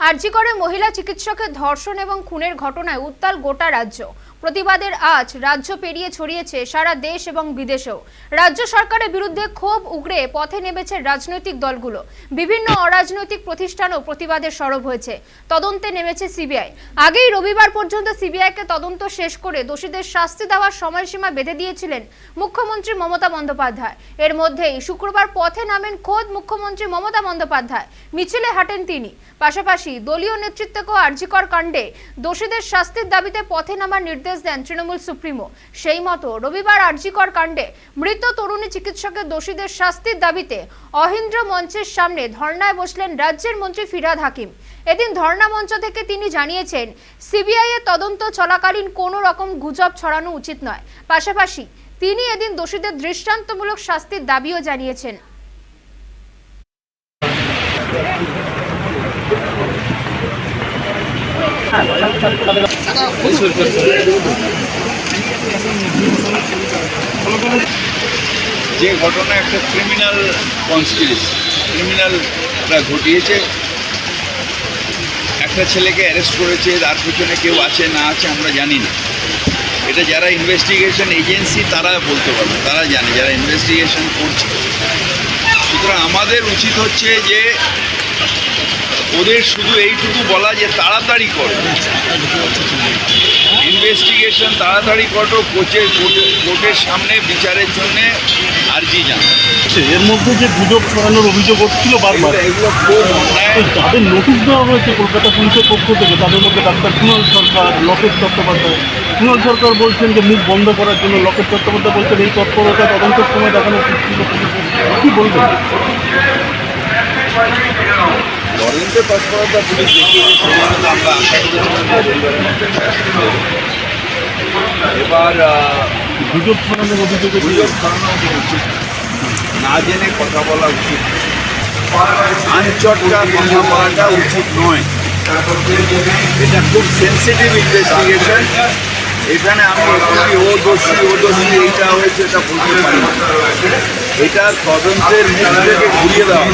আরজিকরে মহিলা চিকিৎসকের ধর্ষণ এবং খুনের ঘটনায় উত্তাল গোটা রাজ্য। প্রতিবাদের আজ রাজ্য পেরিয়ে ছড়িয়েছে সারা দেশ এবং বিদেশেও। রাজ্য সরকারের বিরুদ্ধে ক্ষোভ উগড়ে পথে নেমেছে রাজনৈতিক দলগুলো। বিভিন্ন অরাজনৈতিক প্রতিষ্ঠানও প্রতিবাদের সরব হয়েছে। তদন্তে নেমেছে সিবিআই। আগেই রবিবার পর্যন্ত সিবিআইকে তদন্ত শেষ করে দোষীদের শাস্তি দেওয়ার সময়সীমা বেঁধে দিয়েছিলেন মুখ্যমন্ত্রী মমতা বন্দ্যোপাধ্যায়। এর মধ্যেই শুক্রবার পথে নামেন খোদ মুখ্যমন্ত্রী মমতা বন্দ্যোপাধ্যায়। মিছিলে হাঁটেন তিনি। পাশাপাশি দলীয় নেতৃত্বকেও আর্জিকর কাণ্ডে দোষীদের শাস্তির দাবিতে পথে নামার নির্দেশ দেন তৃণমূল সুপ্রিমো সেই মতো রবিবার আর্জিকর কাণ্ডে মৃত তরুণী চিকিৎসকের দোষীদের শাস্তির দাবিতে অহিন্দ্র মঞ্চের সামনে ধর্নায় বসলেন রাজ্যের মন্ত্রী ফিরাদ হাকিম। এদিন ধর্ণা মঞ্চ থেকে তিনি জানিয়েছেন, সিবিআই এর তদন্ত চলাকালীন কোনো রকম গুজব ছড়ানো উচিত নয়। পাশাপাশি তিনি এদিন দোষীদের দৃষ্টান্তমূলক শাস্তির দাবিও জানিয়েছেন। যে ঘটনা একটা ক্রিমিনাল কনস্পিরেসি ক্রিমিনালরা ঘটিয়েছে। একটা ছেলেকে অ্যারেস্ট করেছে, তার পিছনে কেউ আছে, না আছে, আমরা জানি না। এটা যারা ইনভেস্টিগেশন এজেন্সি তারা বলতে পারবে, তারা জানে, যারা ইনভেস্টিগেশন করছে। সুতরাং আমাদের উচিত হচ্ছে যে ওদের শুধু এইটুকু বলা যে তাড়াতাড়ি করো। ইনভেস্টিগেশন তাড়াতাড়ি করো কোচের কোর্টে- কোর্টের সামনে বিচারের জন্যে আর্জি জানাও। হচ্ছে। এর মধ্যে যে গুজব ছড়ানোর অভিযোগ হচ্ছিল বারবার এগুলো- এগুলো খুব অন্যায় তো যাদের নোটিশ দেওয়া হয়েছে কলকাতা পুলিশের পক্ষ থেকে তাদের মধ্যে ডাক্তার কুণাল সরকার লকেট চট্টোপাধ্যায়। কুণাল সরকার বলছেন যে মুখ বন্ধ করার জন্য লকেট চট্টোপাধ্যায় বলছেন এই তৎপরতা তদন্তের সময় দেখানো কি বলবেন? তদন্ত তৎপরতা পুলিশ তো আমরা আশা এবার গুজব ছড়ানোর অভিযোগে গুজব ছড়ানো উচিত না জেনে কথা বলা উচিত। আনচটকা কথা বলাটা উচিত নয়। এটা খুব সেন্সিটিভ ইনভেস্টিগেশন এখানে আমি ও দোষী ও দোষী এইটা হয়েছে এটা বলতে পারি এটা তদন্তের মুখ থেকে ঘুরিয়ে দেওয়া।